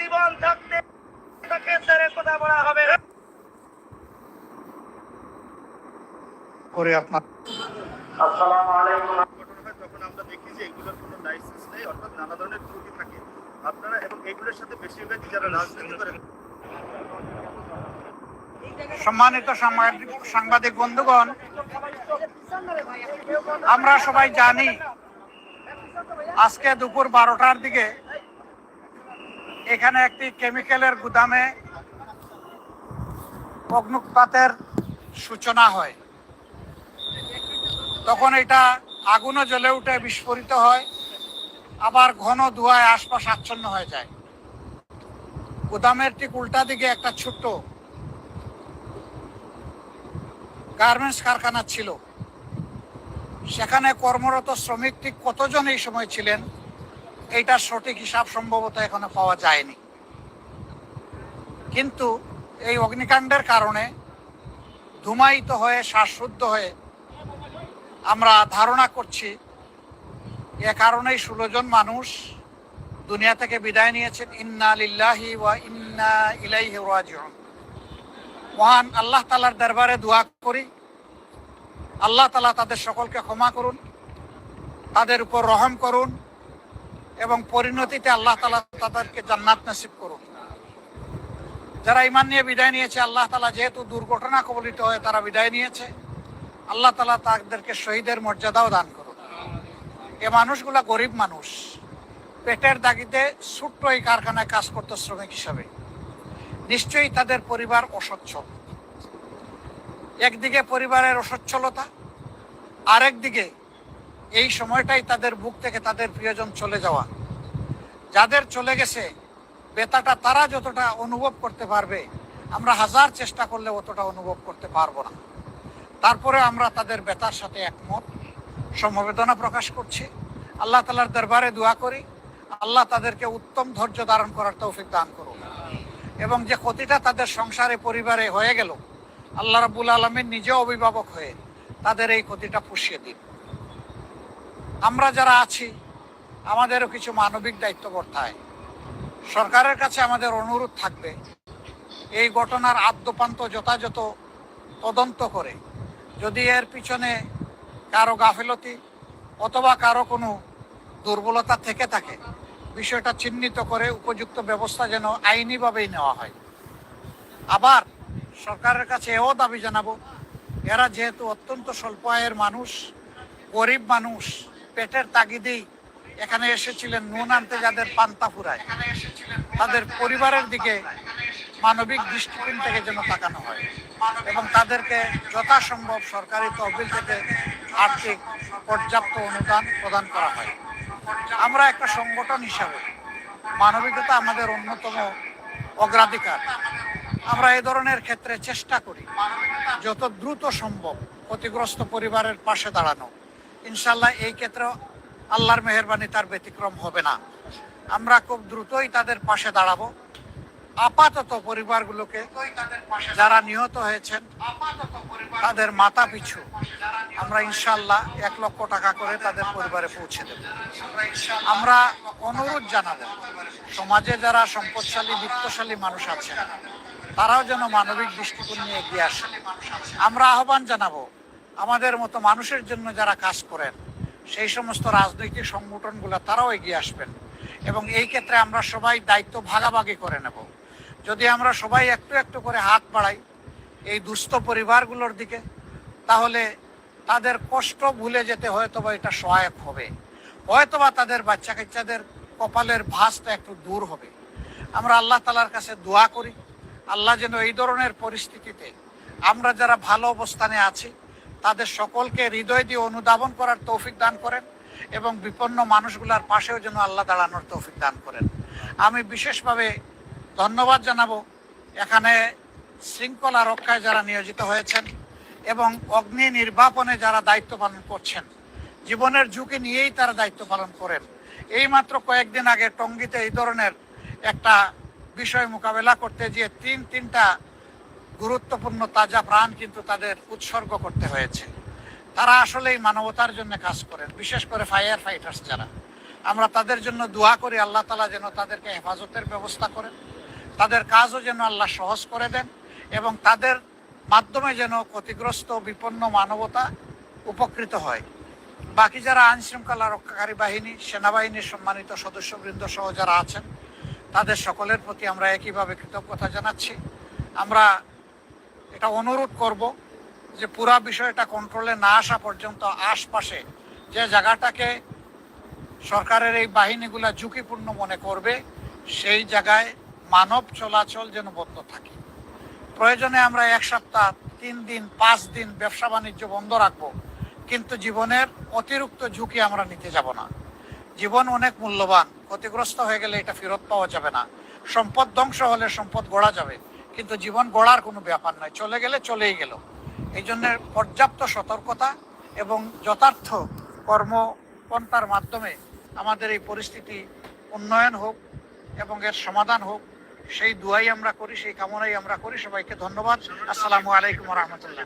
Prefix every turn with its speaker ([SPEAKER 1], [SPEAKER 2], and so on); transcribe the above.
[SPEAKER 1] জীবন থাকতে তাকে কথা বলা হবে।
[SPEAKER 2] করে আপনার
[SPEAKER 1] আসসালামু আলাইকুম।
[SPEAKER 3] আমরা দেখি যে এগুলোর কোনো লাইসেন্স নেই অর্থাৎ নানা ধরনের ত্রুটি থাকে আপনারা এবং এগুলোর সাথে বেশিরভাগই যারা রাজনীতি করেন
[SPEAKER 2] সম্মানিত সাংবাদিক সাংবাদিক বন্ধুগণ আমরা সবাই জানি আজকে দুপুর বারোটার দিকে এখানে একটি কেমিক্যালের গুদামে অগ্নুৎপাতের সূচনা হয়। তখন এটা আগুনও জ্বলে উঠে বিস্ফোরিত হয়, আবার ঘন ধোঁয়ায় আশপাশ আচ্ছন্ন হয়ে যায়। গুদামের ঠিক উল্টা দিকে একটা ছোট্ট গার্মেন্টস কারখানা ছিল। সেখানে কর্মরত শ্রমিক ঠিক কতজন এই সময় ছিলেন? এইটার সঠিক হিসাব সম্ভবত এখনও পাওয়া যায়নি। কিন্তু এই অগ্নিকাণ্ডের কারণে ধুমায়িত হয়ে, শ্বাসরুদ্ধ হয়ে আমরা ধারণা করছি, এ কারণেই ষোলো জন মানুষ দুনিয়া থেকে বিদায় নিয়েছেন। ইন্না লিল্লাহি ওয়া ইন্না ইলাইহি রাজিউন। মহান আল্লাহ তালার দরবারে দোয়া করি। আল্লাহ তালা তাদের সকলকে ক্ষমা করুন, তাদের উপর রহম করুন। এবং পরিণতিতে আল্লাহ তালা তাদেরকে জান্নাত নসিব করুন যারা ইমান নিয়ে বিদায় নিয়েছে, আল্লাহ তালা যেহেতু দুর্ঘটনা কবলিত হয়ে তারা বিদায় নিয়েছে, আল্লাহ তালা তাদেরকে শহীদের মর্যাদাও দান করুন এ মানুষগুলা গরিব মানুষ। পেটের দাগিতে ছোট্ট এই কারখানায় কাজ করতো শ্রমিক হিসাবে। নিশ্চয়ই তাদের পরিবার অসচ্ছল। একদিকে পরিবারের অসচ্ছলতা, আরেকদিকে এই সময়টাই তাদের বুক থেকে তাদের প্রিয়জন চলে যাওয়া। যাদের চলে গেছে, বেতাটা তারা যতটা অনুভব করতে পারবে, আমরা হাজার চেষ্টা করলে অতটা অনুভব করতে পারব না। তারপরে আমরা তাদের বেতার সাথে একমত। সমবেদনা প্রকাশ করছি। আল্লাহ তালার দরবারে দোয়া করি। আল্লাহ তাদেরকে উত্তম ধৈর্য ধারণ করার তৌফিক দান করুন এবং যে ক্ষতিটা তাদের সংসারে, পরিবারে হয়ে গেল, আল্লাহ রাবুল আলমের নিজে অভিভাবক হয়ে তাদের এই ক্ষতিটা পুষিয়ে দিন। আমরা যারা আছি, আমাদেরও কিছু মানবিক দায়িত্ব বর্তায় সরকারের কাছে আমাদের অনুরোধ থাকবে, এই ঘটনার আদ্যপান্ত যথাযথ তদন্ত করে, যদি এর পিছনে কারও গাফিলতি অথবা কারও কোনো দুর্বলতা থেকে থাকে, বিষয়টা চিহ্নিত করে উপযুক্ত ব্যবস্থা যেন আইনিভাবেই নেওয়া হয়। আবার সরকারের কাছে এও দাবি জানাব, এরা যেহেতু অত্যন্ত স্বল্প আয়ের মানুষ, গরিব মানুষ পেটের তাগিদেই এখানে এসেছিলেন নুন আনতে যাদের পান্তা ফুরায়। তাদের পরিবারের দিকে মানবিক দৃষ্টিকোণ থেকে যেন তাকানো হয় এবং তাদেরকে যথাসম্ভব সরকারি তহবিল থেকে আর্থিক পর্যাপ্ত অনুদান প্রদান করা হয়। আমরা একটা সংগঠন হিসাবে মানবিকতা আমাদের অন্যতম অগ্রাধিকার। আমরা এ ধরনের ক্ষেত্রে চেষ্টা করি যত দ্রুত সম্ভব ক্ষতিগ্রস্ত পরিবারের পাশে দাঁড়ানো। ইনশাল্লাহ এই ক্ষেত্রে আল্লাহর মেহরবানি তার ব্যতিক্রম হবে না। আমরা খুব দ্রুতই তাদের পাশে দাঁড়াবো। আপাতত পরিবারগুলোকে যারা নিহত হয়েছেন, তাদের মাথা পিছু আমরা ইনশাল্লাহ এক লক্ষ টাকা করে তাদের পরিবারে পৌঁছে দেব। আমরা অনুরোধ জানাব, সমাজে যারা সম্পদশালী, বিত্তশালী মানুষ আছেন, তারাও যেন মানবিক দৃষ্টিকোণ নিয়ে এগিয়ে আসেন। আমরা আহ্বান জানাব আমাদের মতো মানুষের জন্য যারা কাজ করেন, সেই সমস্ত রাজনৈতিক সংগঠনগুলো তারাও এগিয়ে আসবেন। এবং এই ক্ষেত্রে আমরা সবাই দায়িত্ব ভাগাভাগি করে নেব। যদি আমরা সবাই একটু একটু করে হাত বাড়াই এই দুস্থ পরিবারগুলোর দিকে, তাহলে তাদের কষ্ট ভুলে যেতে হয়তোবা এটা সহায়ক হবে। হয়তোবা তাদের বাচ্চা কাচ্চাদের কপালের ভাঁজটা একটু দূর হবে। আমরা আল্লাহ তালার কাছে দোয়া করি, আল্লাহ যেন এই ধরনের পরিস্থিতিতে আমরা যারা ভালো অবস্থানে আছি তাদের সকলকে হৃদয় দিয়ে অনুধাবন করার তৌফিক দান করেন এবং বিপন্ন মানুষগুলার পাশেও যেন আল্লাহ দাঁড়ানোর তৌফিক দান করেন। আমি বিশেষভাবে ধন্যবাদ জানাব এখানে শৃঙ্খলা রক্ষায় যারা নিয়োজিত হয়েছেন এবং অগ্নি নির্বাপনে যারা দায়িত্ব পালন করছেন। জীবনের ঝুঁকি নিয়েই তারা দায়িত্ব পালন করেন। এই মাত্র কয়েকদিন আগে টঙ্গিতে এই ধরনের একটা বিষয় মোকাবেলা করতে গিয়ে তিন তিনটা গুরুত্বপূর্ণ তাজা প্রাণ কিন্তু তাদের উৎসর্গ করতে হয়েছে। তারা আসলেই মানবতার জন্য কাজ করেন, বিশেষ করে ফায়ার ফাইটার্স যারা। আমরা তাদের জন্য দোয়া করি, আল্লাহ তালা যেন তাদেরকে হেফাজতের ব্যবস্থা করেন। তাদের কাজও যেন আল্লাহ সহজ করে দেন এবং তাদের মাধ্যমে যেন ক্ষতিগ্রস্ত, বিপন্ন মানবতা উপকৃত হয়। বাকি যারা আইন শৃঙ্খলা রক্ষাকারী বাহিনী, সেনাবাহিনীর সম্মানিত সদস্যবৃন্দ সহ যারা আছেন, তাদের সকলের প্রতি আমরা একইভাবে কৃতজ্ঞতা জানাচ্ছি। আমরা এটা অনুরোধ করব যে পুরা বিষয়টা কন্ট্রোলে না আসা পর্যন্ত আশপাশে যে জায়গাটাকে সরকারের এই বাহিনীগুলা ঝুঁকিপূর্ণ মনে করবে, সেই জায়গায় মানব চলাচল যেন বন্ধ থাকে। প্রয়োজনে আমরা এক সপ্তাহ, তিন দিন, পাঁচ দিন ব্যবসা বাণিজ্য বন্ধ রাখব, কিন্তু জীবনের অতিরিক্ত ঝুঁকি আমরা নিতে যাব না। জীবন অনেক মূল্যবান, ক্ষতিগ্রস্ত হয়ে গেলে এটা ফেরত পাওয়া যাবে না। সম্পদ ধ্বংস হলে সম্পদ গড়া যাবে। কিন্তু জীবন গড়ার কোনো ব্যাপার নয়। চলে গেলে চলেই গেল। এই জন্য পর্যাপ্ত সতর্কতা এবং যথার্থ কর্মপন্থার মাধ্যমে আমাদের এই পরিস্থিতি উন্নয়ন হোক এবং এর সমাধান হোক, সেই দুয়াই আমরা করি, সেই কামনাই আমরা করি। সবাইকে ধন্যবাদ। আসসালামু আলাইকুম রহমতুল্লাহ।